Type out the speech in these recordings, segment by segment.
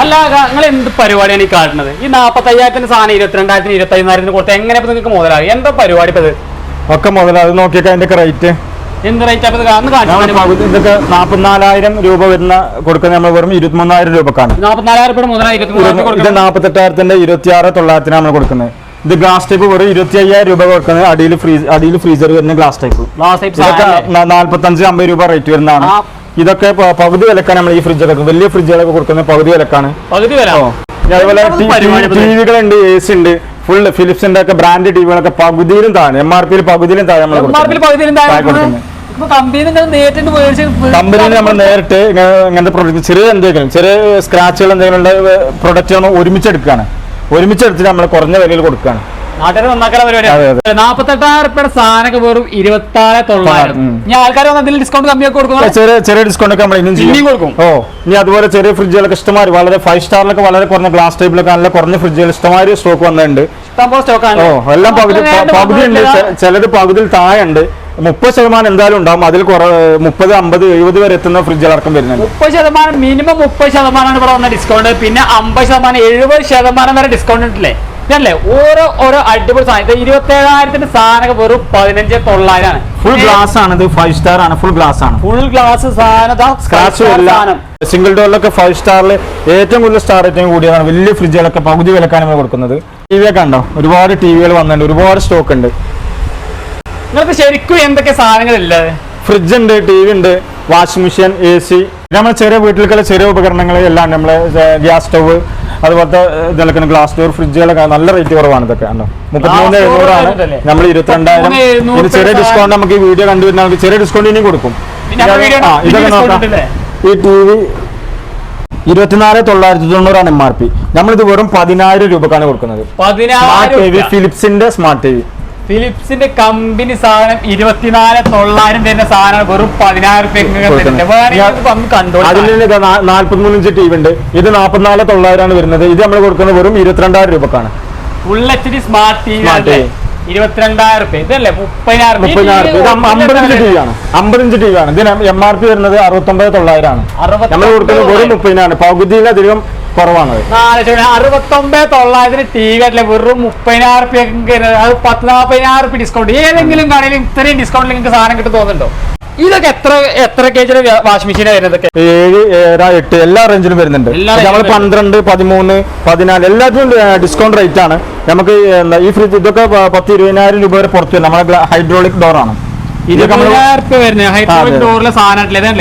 അല്ല നിങ്ങൾ എന്ത് പരിപാടിയാണ് ഈ കാട്ടുന്നത് ഈ നാപ്പത്തയ്യായിരത്തിന്റെ സാധനം ഇരുപത്തിരണ്ടായിരത്തിന് ഇരുപത്തി അയ്യായിരത്തിന് കൊടുത്ത് എങ്ങനെ ഇപ്പൊ നിങ്ങൾക്ക് മുതലാകും? എന്താ പരിപാടി ഇപ്പൊ ഇത്? ഒക്കെ മുതലാകും നോക്കിയൊക്കെ അതിന്റെ റേറ്റ് എന്ത് റേറ്റ് ഇതൊക്കെ നാൽപ്പത്തിനാലായിരം രൂപ വരുന്ന കൊടുക്കുന്ന നമ്മൾ വെറും ഇരുപത്തിമൂന്നായിരം രൂപക്കാണ്. നാപ്പത്തിനാലായിരം ഇത് നാൽപ്പത്തെട്ടായിരത്തിന്റെ ഇരുപത്തി ആറ് തൊള്ളായിരത്തിനാണ് നമ്മൾ കൊടുക്കുന്നത്. ഇത് ഗ്ലാസ് ടൈപ്പ് വെറും ഇരുപത്തി അയ്യായിരം രൂപ കൊടുക്കുന്നത്. അടിയിൽ ഫ്രീസ് അടിയിൽ ഫ്രീസർ വരുന്ന ഗ്ലാസ് ടൈപ്പ് ഗ്ലാസ് ടൈപ്പ് നാല്പത്തഞ്ച് അമ്പത് രൂപ റേറ്റ് വരുന്നതാണ്. ഇതൊക്കെ പകുതി വിലക്കാണ് നമ്മൾ ഈ ഫ്രിഡ്ജൊക്കെ വലിയ ഫ്രിഡ്ജുകളൊക്കെ കൊടുക്കുന്നത് പകുതി വിലക്കാണ്. പകുതി വരാം ഇനി അതുപോലെ എന്താണ് പരിപാടി ഇപ്പൊ ടി ഇത്? വികളുണ്ട് എ സി ഉണ്ട്. ഫുള്ള് ഫിലിപ്സിന്റെ ഒക്കെ ബ്രാൻഡ് ടിവികളൊക്കെ പകുതിയിലും താഴെ എം ആർ പിയിൽ പകുതിയിലും താഴെ കമ്പനിയിൽ നമ്മൾ നേരിട്ട് ഇങ്ങനെ ഇങ്ങനത്തെ പ്രൊഡക്റ്റ് ചെറിയ എന്തെങ്കിലും ചെറിയ സ്ക്രാച്ചുകൾ എന്തെങ്കിലും ഉള്ള പ്രൊഡക്റ്റ് നമ്മൾ ഒരുമിച്ച് എടുക്കുകയാണ് ഒരുമിച്ച് എടുത്തിട്ട് നമ്മൾ കുറഞ്ഞ വിലയിൽ കൊടുക്കുകയാണ് നാട്ടുകാർ നന്നാക്കാൻ അതെ, പരിപാടിയാണ് നാപ്പത്തെട്ടായിരം റുപ്യയുടെ സാധനമൊക്കെ വെറും ഇരുപത്താറ് തൊള്ളായിരം. ഞാൻ ആൾക്കാർ വന്ന് എന്തെങ്കിലും ഡിസ്കൗണ്ട് കമ്മിയൊക്കെ കൊടുക്കുന്നു ചെറിയ ചെറിയ ഡിസ്കൗണ്ട് ഒക്കെ നമ്മൾ ഇനിയും കൊടുക്കും. ഓ ഇനി അതുപോലെ ചെറിയ ഫ്രിഡ്ജുകളൊക്കെ ഇഷ്ടമാതിരി വളരെ ഫൈവ് സ്റ്റാറിലൊക്കെ വളരെ കുറഞ്ഞ ഗ്ലാസ് ടൈപ്പിലൊക്കെ നല്ല കുറഞ്ഞ ഫ്രിഡ്ജുകൾ ഇഷ്ടമാതിരി സ്റ്റോക്ക് വന്നിട്ടുണ്ട്. ഓ എല്ലാം പകുതി പകുതി ഉണ്ട്. ചിലത് പകുതിയിൽ താഴെ ഉണ്ട് മുപ്പത് ശതമാനം എന്തായാലും ഉണ്ടാവും. അതിൽ മുപ്പത് അമ്പത് എഴുപത് വരെ എത്തുന്ന ഫ്രിഡ്ജ് അടക്കം വരുന്നുണ്ട്. മുപ്പത് ശതമാനം മിനിമം മുപ്പത് ശതമാനമാണ് ഇവിടെ വന്ന ഡിസ്കൗണ്ട് പിന്നെ അമ്പത് ശതമാനം എഴുപത് ശതമാനം വരെ ഡിസ്കൗണ്ട് ഉണ്ടല്ലേ ഇതല്ലേ? ഓരോ ഓരോ അടിപൊളി സാധനം. ഇരുപത്തി ഏഴായിരത്തിന്റെ സാധനം വെറും പതിനഞ്ച് തൊള്ളായിരമാണ്. ഫുൾ ഗ്ലാസ് ആണ്. ഇത് ഫൈവ് സ്റ്റാർ ആണ്. ഫുൾ ഗ്ലാസ് ആണ്. ഫുൾ ഗ്ലാസ് സാധനം. സ്ക്രാച്ച് സാധനം. സിംഗിൾ ഡോറിലൊക്കെ ഫൈവ് സ്റ്റാറിൽ ഏറ്റവും കൂടുതൽ സ്റ്റാർ റേറ്റിംഗ് കൂടിയതാണ് വലിയ ഫ്രിഡ്ജുകളൊക്കെ പകുതി വിലക്കാണ് നമ്മൾ കൊടുക്കുന്നത്. ടി വി ഒക്കെ ഉണ്ടോ ഒരുപാട് ടി വികൾ വന്നിട്ടുണ്ട്. ഒരുപാട് സ്റ്റോക്ക് ഉണ്ട്. നിങ്ങൾക്ക് ശരിക്കും എന്തൊക്കെ സാധനങ്ങളില്ലേ? ഫ്രിഡ്ജ് ഉണ്ട് ടി വി ഉണ്ട് വാഷിംഗ് മെഷീൻ എ സി നമ്മൾ ചെറിയ വീട്ടിലേക്കുള്ള ചെറിയ ഉപകരണങ്ങൾ എല്ലാം നമ്മൾ ഗ്യാസ് സ്റ്റവ് അതുപോലത്തെ ഇതിലൊക്കെ ഗ്ലാസ് ഡോർ ഫ്രിഡ്ജുകളൊക്കെ നല്ല റേറ്റ് കുറവാണ് ഇതൊക്കെ. ഉണ്ടോ മുപ്പത്തിമൂന്ന് എഴുന്നൂറാണ് നമ്മൾ ഇരുപത്തിരണ്ടായിരം. ഇനി ചെറിയ ഡിസ്കൗണ്ട് നമുക്ക് ഈ വീഡിയോ കണ്ടുവരുന്ന നമുക്ക് ചെറിയ ഡിസ്കൗണ്ട് ഇനി കൊടുക്കും. ഇതൊക്കെ നോക്കാം. ഈ ടി വി ഇരുപത്തിനാല് തൊള്ളായിരത്തി തൊണ്ണൂറാണ് എം ആർ പി നമ്മളിത് വെറും പതിനായിരം രൂപക്കാണ് കൊടുക്കുന്നത്. ഫിലിപ്സിന്റെ സ്മാർട്ട് ടി വി ഫിലിപ്സിന്റെ കമ്പനി സാധനം ഇരുപത്തിനാല് തൊള്ളായിരം തരുന്ന സാധനം വെറും പതിനായിരം കണ്ടോളാം അതിൽ നാല്പത്തിമൂന്ന് ഇഞ്ച് ടി വി ഉണ്ട് ഇത് നാല്പത്തിനാല് തൊള്ളായിരമാണ് വരുന്നത്. ഇത് നമ്മൾ കൊടുക്കുന്നത് വെറും ഇരുപത്തിരണ്ടായിരം രൂപക്കാണ്. Full H D smart T V. ഇരുപത്തിരണ്ടായിരം റുപ്യ. ഇതല്ലേ മുപ്പതിനായിരം ഈ മുപ്പതിനായിരം ഇത് അമ്പത് ഇഞ്ച് ടി വി ആണ്. അമ്പത് ഇഞ്ച് ടി വി ആണ്. ഇതിന് എം ആർ പി വരുന്നത് അറുപത്തൊമ്പത് തൊള്ളായിരമാണ്. നമ്മൾ കൊടുക്കുന്നത് വെറും മുപ്പതിനാണ് പകുതിയിലധികം കുറവാണത് അറുപത്തൊമ്പത് തൊള്ളായിരത്തിന് ടി വി ആയിട്ടില്ല വെറും മുപ്പതിനായിരം റുപ്യ അത് പത്ത് നാൽപ്പതിനായിരം റുപ്യ ഡിസ്കൗണ്ട് ഏതെങ്കിലും കടയിൽ ഇത്രയും ഡിസ്കൗണ്ട് നിങ്ങൾക്ക് സാധനം കിട്ടും തോന്നുന്നുണ്ടോ? ഇതൊക്കെ എത്ര എത്ര കേജിന്റെ വാഷിംഗ് മെഷീൻ വരുന്നതൊക്കെ ഏഴ് ഏഴ് എട്ട് എല്ലാ റേഞ്ചിലും വരുന്നുണ്ട്. നമ്മൾ പന്ത്രണ്ട് പതിമൂന്ന് പതിനാല് എല്ലാത്തിനും ഡിസ്കൗണ്ട് റേറ്റ് ആണ്. നമുക്ക് ഈ ഫ്രിഡ്ജ് ഇതൊക്കെ പത്ത് ഇരുപതിനായിരം രൂപ വരെ പുറത്ത് വരും. നമ്മളെ ഹൈഡ്രോളിക് ഡോർ ആണ്.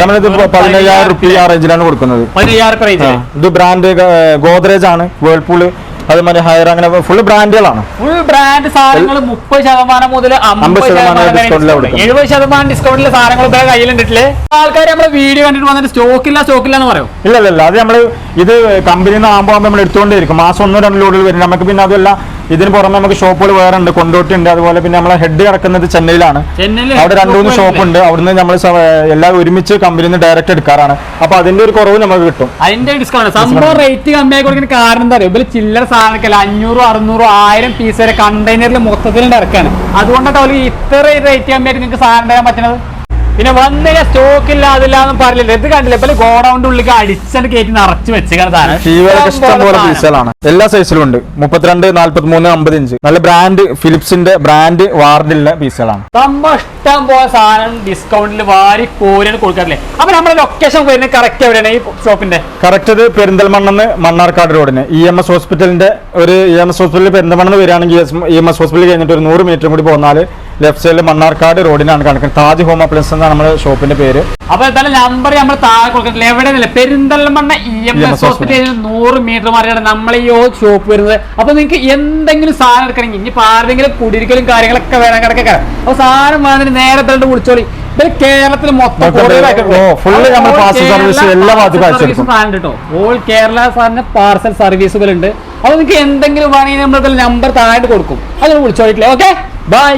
നമ്മളിത് പതിനയ്യായിരം റുപ്യ റേഞ്ചിലാണ് കൊടുക്കുന്നത്. ഇത് ബ്രാൻഡ് ഗോദ്രേജ് ആണ്. വേൾപൂൾ അതുമാതിരി ഹയർ അങ്ങനെ ഫുൾ ബ്രാൻഡുകളാണ് ഫുൾ ബ്രാൻഡ് സാധനങ്ങൾ മുപ്പത് ശതമാനം മുതൽ അമ്പത് ശതമാനം എഴുപത് ശതമാനം ഡിസ്കൗണ്ടിലെ സാധനങ്ങൾ ഇപ്പൊ കയ്യിലുണ്ടിട്ടില്ലേ ആൾക്കാർ നമ്മൾ വീഡിയോ കണ്ടിട്ട് വന്നിട്ട് സ്റ്റോക്കില്ല സ്റ്റോക്കില്ല എന്ന് പറയും. ഇല്ല ഇല്ല അത് നമ്മൾ ഇത് കമ്പനിയിൽ നിന്ന് ആകുമ്പോൾ നമ്മൾ എടുത്തുകൊണ്ടിരിക്കും മാസം ഒന്നോ രണ്ടോ ലോഡിൽ വരും. നമുക്ക് പിന്നെ അതല്ല ഇതിന് പുറമെ നമുക്ക് ഷോപ്പുകൾ വേറെ ഉണ്ട് കൊണ്ടോട്ടി ഉണ്ട് അതുപോലെ പിന്നെ നമ്മളെ ഹെഡ് കിടക്കുന്നത് ചെന്നൈയിലാണ്. ചെന്നൈയിൽ അവിടെ രണ്ടു മൂന്ന് ഷോപ്പ് ഉണ്ട് അവിടുന്ന് നമ്മൾ എല്ലാം ഒരുമിച്ച് കമ്പനിയിൽ നിന്ന് ഡയറക്റ്റ് എടുക്കാറാണ്. അപ്പൊ അതിന്റെ ഒരു കുറവ് നമുക്ക് കിട്ടും. അതിന്റെ ഡിസ്കൗണ്ട് സംഭവം റേറ്റ് കമ്മിയായി കൊടുക്കുന്ന കാരണം എന്താ പറയുക ചില്ലറ സാധനമൊക്കെ അഞ്ഞൂറ് അറുന്നൂറ് ആയിരം പീസ് വരെ കണ്ടെയ്നറിൽ മൊത്തത്തിൽ ഇറക്കാണ്. അതുകൊണ്ടാണ് ഇത്ര റേറ്റ് കമ്മിയായിട്ട് നിങ്ങൾക്ക് സാധനം തരാൻ പറ്റുന്നത് പിന്നെ വന്നില്ല സ്റ്റോക്ക് ഇല്ല അതില്ല എന്ന് പറയില്ല ഇത് കണ്ടില്ല? ഇപ്പൊ ഗോഡൌണ്ട് ഉള്ളിൽ അടിച്ചത് കയറ്റി നിറച്ച് സാധനം. എല്ലാ സൈസിലും ഉണ്ട്. മുപ്പത്തിരണ്ട് നാല്പത്തി മൂന്ന് അമ്പത് ഇഞ്ച് നല്ല ബ്രാൻഡ് ഫിലിപ്സിന്റെ ബ്രാൻഡ് വാർഡിലുള്ള പീസുകളാണ് നമ്മ ഇഷ്ടം പോലെ സാധനം ഡിസ്കൗണ്ടിൽ വാരി കോരിയാണ് കൊടുക്കാറില്ലേ? അപ്പൊ നമ്മുടെ ലൊക്കേഷൻ വരുന്നത് കറക്റ്റ് എവിടെയാണ് ഈ ഷോപ്പിന്റെ കറക്റ്റ് ഇത് പെരിന്തൽമണ്ണെന്ന് മണ്ണാർക്കാട് റോഡിന്. ഇ എം എസ് ഹോസ്പിറ്റലിന്റെ ഒരു ഇ എം എസ് ഹോസ്പിറ്റലിൽ പെരിന്തൽമണ്ണെന്ന് വരികയാണെങ്കിൽ ഇ എം എസ് ഹോസ്പിറ്റൽ കഴിഞ്ഞിട്ട് ഒരു നൂറ് മീറ്റർ കൂടി പോന്നാൽ ലെഫ്റ്റ് സൈഡിൽ മണ്ണാർക്കാട് റോഡിനാണ് കാണിക്കുന്നത്. താജ് ഹോം അപ്ലയൻസ് എന്നാണ് നമ്മുടെ ഷോപ്പിന്റെ പേര്. അപ്പൊ എന്തായാലും നമ്പർ നമ്മൾ താഴെ കൊടുക്കത്തില്ല എവിടെയല്ല പെരിന്തൽമണ്ണ ഇ എം എസ് ഹോസ്പിറ്റലിൽ നൂറ് മീറ്റർ മാറിയാണ് നമ്മൾ ഈ ഷോപ്പ് വരുന്നത്. അപ്പൊ നിങ്ങൾക്ക് എന്തെങ്കിലും സാധനം എടുക്കണമെങ്കിൽ ഇനി ആരുടെങ്കിലും കുടിരിക്കലും കാര്യങ്ങളൊക്കെ വേണം കിടക്കെ അപ്പൊ സാധനം വേണമെങ്കിൽ നേരെ തന്നെ വിളിച്ചോളി. ഇത് കേരളത്തിൽ മൊത്തം ഓൾ കേരള സാറിന് പാർസൽ സർവീസുകൾ ഉണ്ട് അപ്പൊ നിങ്ങൾക്ക് എന്തെങ്കിലും വേണമെങ്കിൽ നമ്മൾ നമ്പർ താഴെ കൊടുക്കും. അതിന് വിളിച്ചോളിട്ടില്ലേ? Okay bye